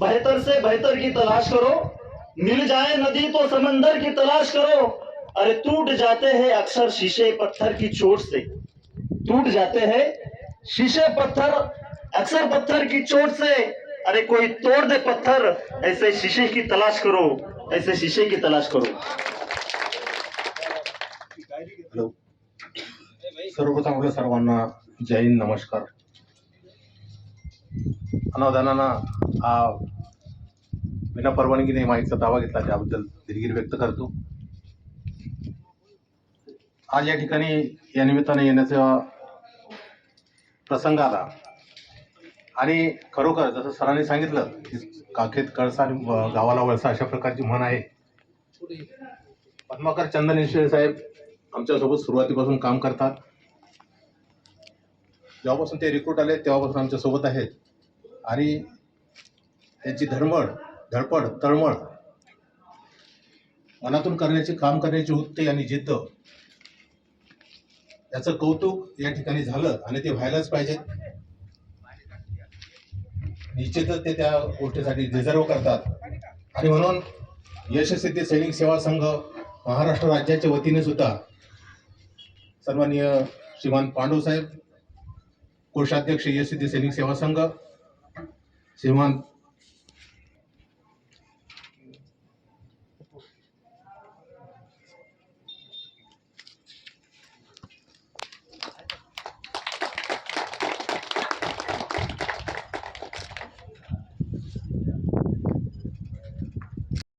बेहतर से बेहतर की तलाश करो। मिल जाए नदी तो समंदर की तलाश करो। अरे टूट जाते हैं अक्सर शीशे पत्थर की चोट से। टूट जाते हैं शीशे पत्थर, अक्सर पत्थर की चोट से। अरे कोई तोड़ दे पत्थर, ऐसे शीशे की तलाश करो। ऐसे शीशे की तलाश करो। हॅलो। सर्वप्रथम सर्वांना जय हिंद, नमस्कार। अनावधानानं विना परवानगीने माईकचा दावा घेतला त्याबद्दल दिलगिरी व्यक्त करतो. आज या ठिकाणी या निमित्ताने येण्याचा प्रसंग आला. आणि खरोखर जसं सरांनी सांगितलं की काखेत कळसा आणि गावाला वळसा अशा प्रकारची म्हण आहे. पद्माकर चंदन साहेब आमच्यासोबत सुरुवातीपासून काम करतात. जेव्हापासून ते रिक्रूट आले तेव्हापासून आमच्यासोबत आहेत. आणि त्यांची धर्मड धडपड तळमळ. मनातून करण्याचे काम करण्याची उत्ते आणि जिद्द. याचं कौतुक या ठिकाणी झालं आणि ते व्हायलाच पाहिजे. निश्चितच ते त्या गोष्टीसाठी रिझर्व करतात. आणि म्हणून यशस्वी सैनिक सेवा संघ महाराष्ट्र राज्याच्या वतीने सुद्धा सन्माननीय श्रीमान पांडू साहेब कोषाध्यक्ष यशस्वी सैनिक सेवा संघ श्रीमान